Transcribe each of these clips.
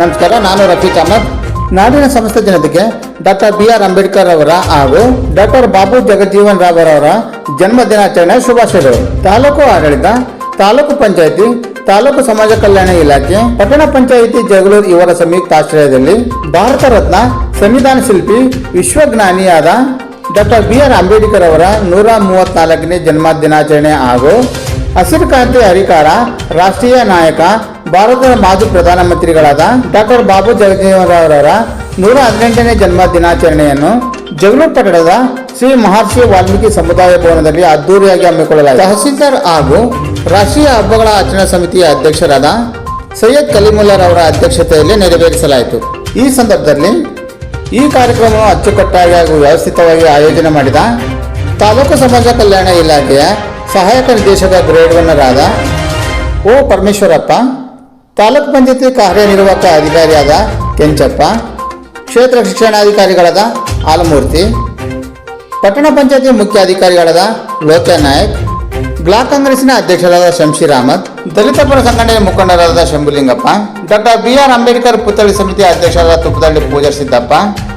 ನಮಸ್ಕಾರ, ನಾನು ರಫೀಕ್ ಅಹಮದ್. ನಾಡಿನ ಸಮಸ್ತ ಜನತೆಗೆ ಡಾಕ್ಟರ್ ಬಿ ಆರ್ ಅಂಬೇಡ್ಕರ್ ಅವರ ಹಾಗೂ ಡಾಕ್ಟರ್ ಬಾಬು ಜಗಜೀವನ್ ರಾವ್ ಅವರ ಜನ್ಮ ದಿನಾಚರಣೆ ಶುಭಾಶಯಗಳು. ತಾಲೂಕು ಆಡಳಿತ, ತಾಲೂಕು ಪಂಚಾಯಿತಿ, ತಾಲೂಕು ಸಮಾಜ ಕಲ್ಯಾಣ ಇಲಾಖೆ, ಪಟ್ಟಣ ಪಂಚಾಯಿತಿ ಜಗಳೂರು ಇವರ ಸಂಯುಕ್ತಾಶ್ರಯದಲ್ಲಿ ಭಾರತ ರತ್ನ ಸಂವಿಧಾನ ಶಿಲ್ಪಿ ವಿಶ್ವಜ್ಞಾನಿಯಾದ ಡಾಕ್ಟರ್ ಬಿ ಆರ್ ಅಂಬೇಡ್ಕರ್ ಅವರ ನೂರ ಮೂವತ್ನಾಲ್ಕನೇ ಜನ್ಮ ದಿನಾಚರಣೆ ಹಾಗೂ ಹಸಿರು ಕ್ರಾಂತಿ ಅಧಿಕಾರ ರಾಷ್ಟ್ರೀಯ ನಾಯಕ ಭಾರತದ ಮಾಜಿ ಪ್ರಧಾನಮಂತ್ರಿಗಳಾದ ಡಾಕ್ಟರ್ ಬಾಬು ಜಗಜೀವನರಾವ್ರವರ ನೂರ ಹದಿನೆಂಟನೇ ಜನ್ಮ ದಿನಾಚರಣೆಯನ್ನು ಜಗಳೂರು ಪಟ್ಟಣದ ಶ್ರೀ ಮಹರ್ಷಿ ವಾಲ್ಮೀಕಿ ಸಮುದಾಯ ಭವನದಲ್ಲಿ ಅದ್ದೂರಿಯಾಗಿ ಹಮ್ಮಿಕೊಳ್ಳಲಾಗಿದೆ ತಹಸೀಲ್ದಾರ್ ಹಾಗೂ ರಾಷ್ಟ್ರೀಯ ಹಬ್ಬಗಳ ಆಚರಣಾ ಸಮಿತಿಯ ಅಧ್ಯಕ್ಷರಾದ ಸೈಯದ್ ಕಲೀಮುಲ್ಲಾರವರ ಅಧ್ಯಕ್ಷತೆಯಲ್ಲಿ ನೆರವೇರಿಸಲಾಯಿತು. ಈ ಸಂದರ್ಭದಲ್ಲಿ ಈ ಕಾರ್ಯಕ್ರಮವನ್ನು ಅಚ್ಚುಕಟ್ಟಾಗಿ ಹಾಗೂ ವ್ಯವಸ್ಥಿತವಾಗಿ ಆಯೋಜನೆ ಮಾಡಿದ ತಾಲೂಕು ಸಮಾಜ ಕಲ್ಯಾಣ ಇಲಾಖೆಯ ಸಹಾಯಕ ನಿರ್ದೇಶಕ ಗ್ರೇಡ್ ಓ ಪರಮೇಶ್ವರಪ್ಪ ತಾಲೂಕು ಪಂಚಾಯತಿ ಕಾರ್ಯನಿರ್ವಾಹಕ ಅಧಿಕಾರಿಯಾದ ಕೆಂಚಪ್ಪ, ಕ್ಷೇತ್ರ ಶಿಕ್ಷಣಾಧಿಕಾರಿಗಳಾದ ಆಲಮೂರ್ತಿ, ಪಟ್ಟಣ ಪಂಚಾಯತಿ ಮುಖ್ಯ ಅಧಿಕಾರಿಗಳಾದ ಲೋಕ್ಯ ನಾಯಕ್, ಬ್ಲಾಕ್ ಕಾಂಗ್ರೆಸ್ಸಿನ ಅಧ್ಯಕ್ಷರಾದ ಶಂಶೀರ್ ಅಹಮದ್ ದಲಿತ ಪರ ಸಂಘಟನೆಯ ಮುಖಂಡರಾದ Shambhulingappa doctor B R Ambedkar ಪುತ್ಥಳಿ ಸಮಿತಿ ಅಧ್ಯಕ್ಷರಾದ ತುಪ್ಪದಳ್ಳಿ ಪೂಜಾರ್ ಸಿದ್ದಪ್ಪ,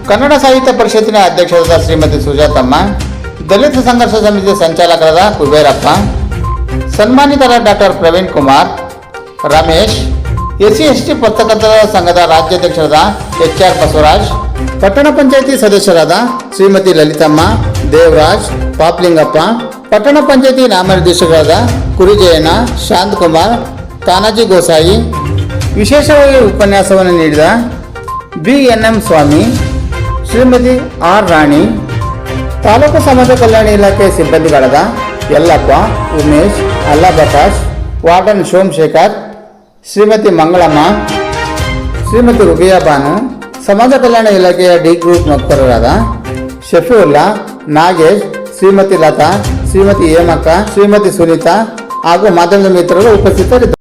ಕನ್ನಡ ಸಾಹಿತ್ಯ ಪರಿಷತ್ತಿನ ಅಧ್ಯಕ್ಷರಾದ ಶ್ರೀಮತಿ ಸುಜಾತಮ್ಮ, ದಲಿತ ಸಂಘರ್ಷ ಸಮಿತಿ ಸಂಚಾಲಕರಾದ Kuberappa ಸನ್ಮಾನಿತರಾದ doctor Praveen Kumar, Ramesh SC ST ಪತ್ರಕರ್ತರ ಸಂಘದ ರಾಜ್ಯಾಧ್ಯಕ್ಷರಾದ ಎಚ್ ಆರ್ ಬಸವರಾಜ್, ಪಟ್ಟಣ ಪಂಚಾಯಿತಿ ಸದಸ್ಯರಾದ ಶ್ರೀಮತಿ ಲಲಿತಮ್ಮ, ದೇವರಾಜ್, ಪಾಪ್ಲಿಂಗಪ್ಪ, ಪಟ್ಟಣ ಪಂಚಾಯಿತಿ ನಾಮನಿರ್ದೇಶಕರಾದ ಶಾಂತ್ ಶಾಂತಕುಮಾರ್, ತಾನಾಜಿ ಗೋಸಾಯಿ. ವಿಶೇಷವಾಗಿ ಉಪನ್ಯಾಸವನ್ನು ನೀಡಿದ B N M Swamy, Shrimati R Rani, taluk ಸಮಾಜ ಕಲ್ಯಾಣ ಇಲಾಖೆ ಸಿಬ್ಬಂದಿಗಳಾದ ಯಲ್ಲಪ್ಪ, ಉಮೇಶ್, ಅಲ್ಲಾ ಪ್ರಕಾಶ್, ವಾರ್ಡನ್ ಸೋಮಶೇಖರ್ ಶ್ರೀಮತಿ ಮಂಗಳಮ್ಮ, ಶ್ರೀಮತಿ ರುಬಿಯಾ ಬಾನು ಸಮಾಜ ಕಲ್ಯಾಣ ಇಲಾಖೆಯ ಡಿ ಗ್ರೂಪ್ ನೌಕರರಾದ ಶಫೀವುಲ್ಲಾ, ನಾಗೇಶ್, ಶ್ರೀಮತಿ ಲತಾ, ಶ್ರೀಮತಿ ಹೇಮಕ್ಕ ಶ್ರೀಮತಿ ಸುನೀತಾ ಹಾಗೂ ಮಾಧ್ಯಮದ ಮಿತ್ರರು ಉಪಸ್ಥಿತರಿದ್ದರು